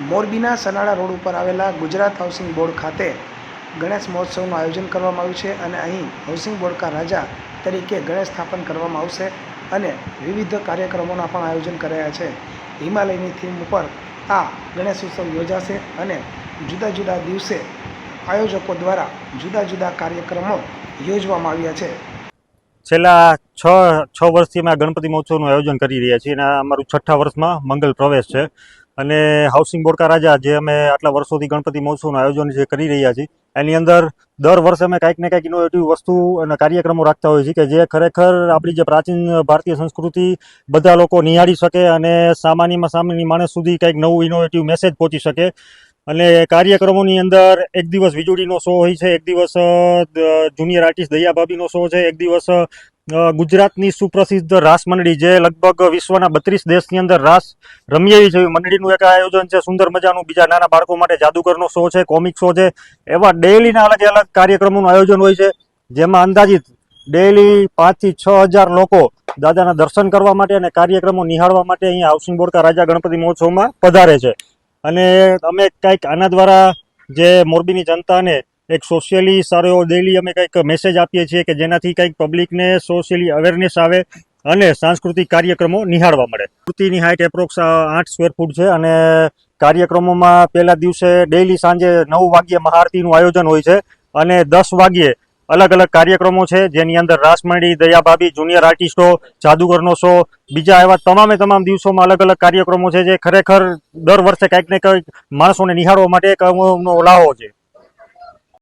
મોરબીના સનાળા રોડ ઉપર આવેલા ગુજરાત હાઉસિંગ બોર્ડ ખાતે ગણેશ મહોત્સવનું આયોજન કરવામાં આવ્યું છે અને અહીં હાઉસિંગ બોર્ડ કા રાજા તરીકે ગણેશ સ્થાપન કરવામાં આવશે અને વિવિધ કાર્યક્રમોના પણ આયોજન કરાયા છે. હિમાલયની થીમ ઉપર આ ગણેશ ઉત્સવ યોજાશે અને જુદા જુદા દિવસે આયોજકો દ્વારા જુદા જુદા કાર્યક્રમો યોજવામાં આવ્યા છે. છેલ્લા છ છ વર્ષથી અમે ગણપતિ મહોત્સવનું આયોજન કરી રહ્યા છીએ અને અમારું છઠ્ઠા વર્ષમાં મંગલ પ્રવેશ છે. અને હાઉસિંગ બોર્ડ રાજા જે અમે આટલા વર્ષોથી ગણપતિ મહોત્સવનું આયોજન જે કરી રહ્યા છીએ, એની અંદર દર વર્ષે અમે કાંઈક ને કાંઈક ઇનોવેટિવ વસ્તુ અને કાર્યક્રમો રાખતા હોઈએ છીએ કે જે ખરેખર આપણી જે પ્રાચીન ભારતીય સંસ્કૃતિ બધા લોકો નિહાળી શકે અને સામાન્યમાં સામાન્ય માણસ સુધી કંઈક નવું ઇનોવેટિવ મેસેજ પહોંચી શકે. અને કાર્યક્રમોની અંદર એક દિવસ વીજળીનો શો હોય છે, એક દિવસ જુનિયર આર્ટિસ્ટ દયા ભાભીનો શો છે, એક દિવસ ગુજરાતની સુપ્રસિદ્ધ રાસ મંડળી જે લગભગ વિશ્વના બત્રીસ દેશની અંદર રાસ રમી એવી છે. મંડળીનું એક આયોજન છે, સુંદર મજાનું. બીજા નાના બાળકો માટે જાદુગરનો શો છે, કોમિક શો છે. એવા ડેઈલીના અલગ અલગ કાર્યક્રમોનું આયોજન હોય છે, જેમાં અંદાજિત ડેઈલી પાંચથી છ હજાર લોકો દાદાના દર્શન કરવા માટે અને કાર્યક્રમો નિહાળવા માટે અહીંયા હાઉસિંગ બોર્ડ રાજા ગણપતિ મહોત્સવમાં પધારે છે. અને અમે કંઈક આના દ્વારા જે મોરબીની જનતાને એક સોશિયલી સારો એવો ડેઈલી અમે કંઈક મેસેજ આપીએ છીએ કે જેનાથી કંઈક પબ્લિકને સોશિયલી અવેરનેસ આવે અને સાંસ્કૃતિક કાર્યક્રમો નિહાળવા મળે. કૃતિની હાઇટ એપ્રોક્સ આઠ સ્ક્વેર ફૂટ છે અને કાર્યક્રમોમાં પહેલા દિવસે ડેઈલી સાંજે નવ વાગ્યે મહાઆરતીનું આયોજન હોય છે અને દસ વાગ્યે અલગ અલગ કાર્યક્રમો છે. જેની અંદર રાસમંડી દયાભાભી જુનિયર આર્ટિસ્ટો જાદુગરનો શો, બીજા એવા તમામે તમામ દિવસોમાં અલગ અલગ કાર્યક્રમો છે જે ખરેખર દર વર્ષે કંઈક ને કંઈક માણસોને નિહાળવા માટે એક લાવો છે.